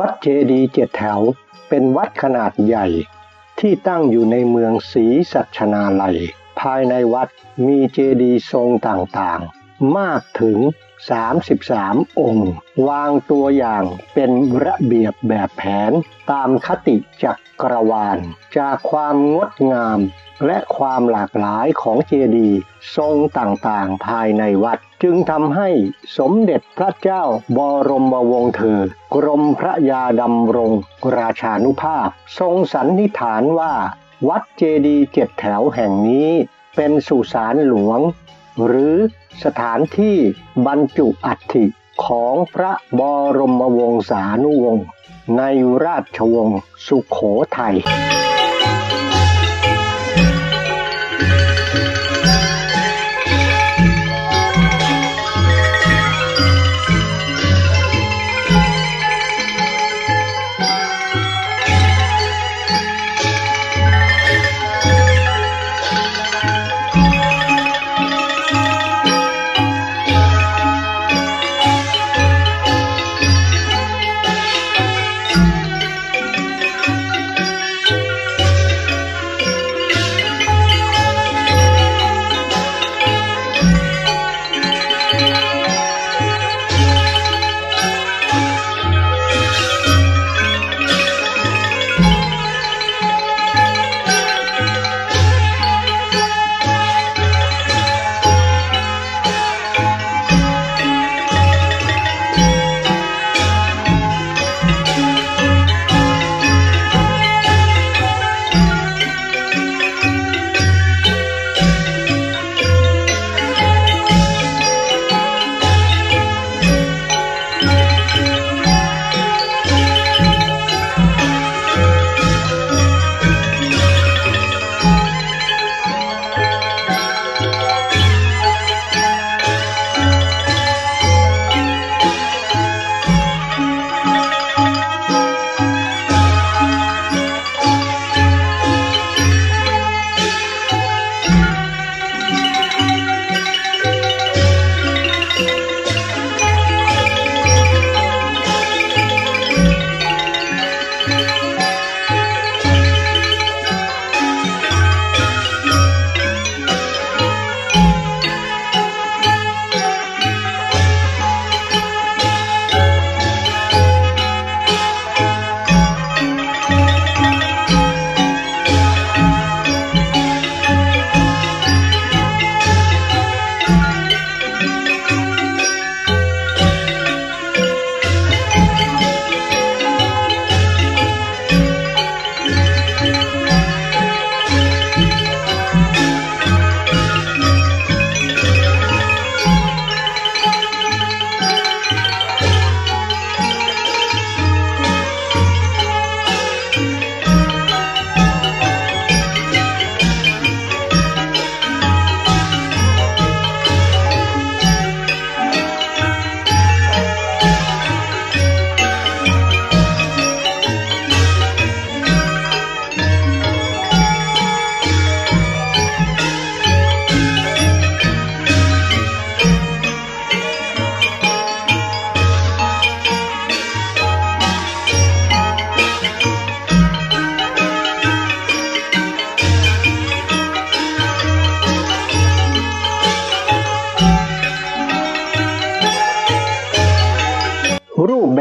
วัดเจดีย์เจ็ดแถว เป็นวัดขนาดใหญ่ ที่ตั้งอยู่ในเมืองศรีสัชนาลัย ภายในวัดมีเจดีย์ทรงต่างๆ มากถึง 33 องค์ วางตัวอย่างเป็นระเบียบแบบแผนตามคติจักรวาล จากความงดงามและความหลากหลายของเจดีย์ทรงต่างๆภายในวัด จึงทำให้สมเด็จพระเจ้าบรมวงศ์เธอ กรมพระยาดำรงราชานุภาพ ทรงสันนิษฐานว่า วัดเจดีย์เจ็ดแถวแห่งนี้ เป็นสุสานหลวง หรือสถานที่บรรจุอัฐิของพระบรมวงศานุวงศ์ในราชวงศ์สุขโขทัย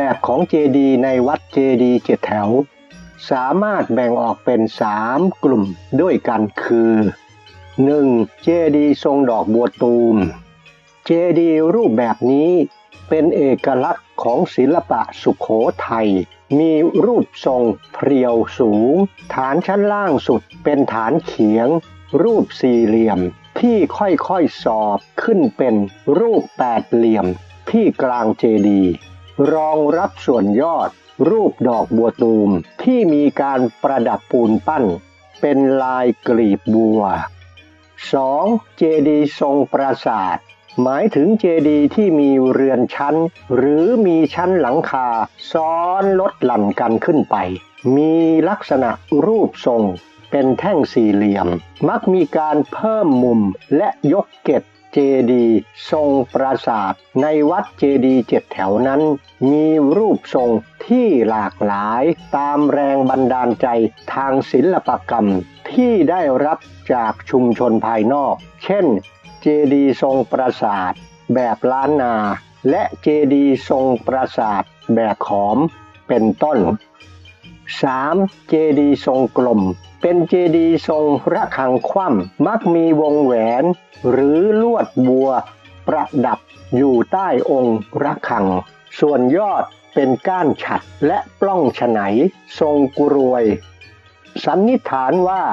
แบบของเจดีในวัดเจดีเจ็ดแถว สามารถแบ่งออกเป็นสามกลุ่มด้วยกันคือ 1. เจดีทรงดอกบัวตูม เจดีรูปแบบนี้เป็นเอกลักษณ์ของศิลปะสุขโขทัยมีรูปทรงเพรียวสูง ฐานชั้นล่างสุดเป็นฐานเขียง รูปสี่เหลี่ยมที่ค่อยๆสอบขึ้นเป็นรูปแปดเหลี่ยมที่กลางเจดีย์ รองรับส่วนยอด รูปดอกบัวตูมที่มีการประดับปูนปั้น เป็นลายกลีบบัว 2. เจดีย์ทรงปราสาท หมายถึงเจดีย์ที่มีเรือนชั้น หรือมีชั้นหลังคา ซ้อนลดหลั่นกันขึ้นไป มีลักษณะรูปทรง เป็นแท่งสี่เหลี่ยม มักมีการเพิ่มมุมและยกเกต เจดีย์ทรงปราสาท ในวัดเจดีย์เจ็ดแถวนั้น มีรูปทรงที่หลากหลายตามแรงบันดาลใจทางศิลปกรรมที่ได้รับจากชุมชนภายนอก เช่น เจดีย์ทรงปราสาท แบบล้านนา และเจดีย์ทรงปราสาท แบบขอมเป็นต้น 3. เจดีทรงกลม เป็นเจดีทรงระฆังคว่ำมักมีวงแหวน หรือลวดบัว ประดับอยู่ใต้องค์ระฆัง ส่วนยอดเป็นก้านฉัดและปล้องฉไนทรงกรวย สันนิษฐานว่า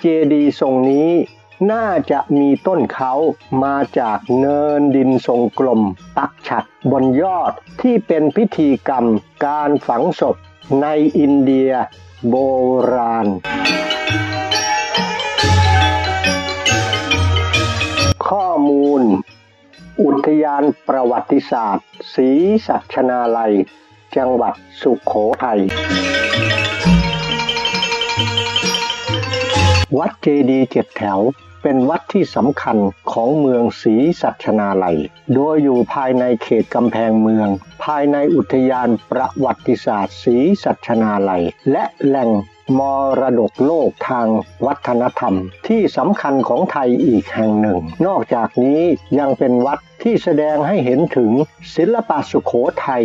เจดีทรงนี้น่าจะมีต้นเขามาจากเนินดินทรงกลม ปักฉัดบนยอดที่เป็นพิธีกรรมการฝังศพ ในอินเดียโบราณ ข้อมูล อุทยานประวัติศาสตร์ศรีสัชนาลัย จังหวัดสุขโขทัย วัดเจดีเจ็ดแถว เป็นวัดที่สำคัญของเมืองศรีสัชนาลัย โดยอยู่ภายในเขตกำแพงเมือง ภายในอุทยานประวัติศาสตร์ศรีสัชนาลัย และแหล่งมรดกโลกทางวัฒนธรรม ที่สำคัญของไทยอีกแห่งหนึ่ง นอกจากนี้ยังเป็นวัดที่แสดงให้เห็นถึงศิลปะสุขโขทัย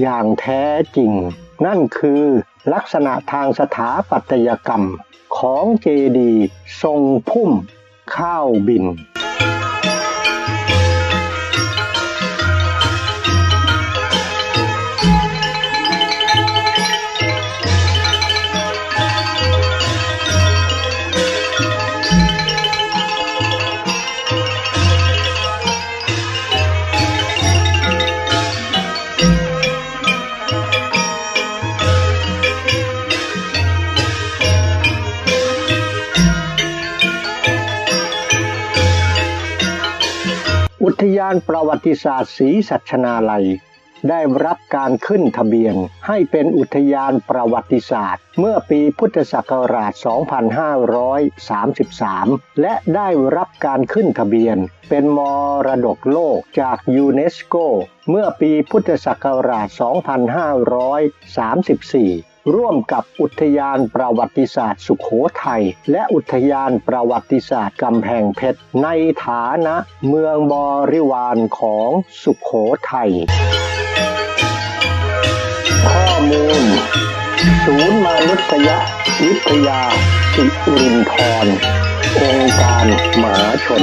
อย่างแท้จริง นั่นคือลักษณะทางสถาปัตยกรรมของเจดี ทรงพุ่ม ข้าวบินานประวัติศาสตร์ศรีสัชนาลัย ได้รับการขึ้นทะเบียนให้เป็นอุทยานประวัติศาสตร์ เมื่อปีพุทธศักราช 2533 และได้รับการขึ้นทะเบียน เป็นมรดกโลกจากยูเนสโก เมื่อปีพุทธศักราช 2534 ร่วมกับอุทยานประวัติศาสตร์สุขโขทัยและอุทยานประวัติศาสตร์กำแพงเพชร ในฐานะเมืองบริวารของสุขโขทัยข้อมูล ศูนย์มนุษยวิทยาสิรินทรองค์การมหาชน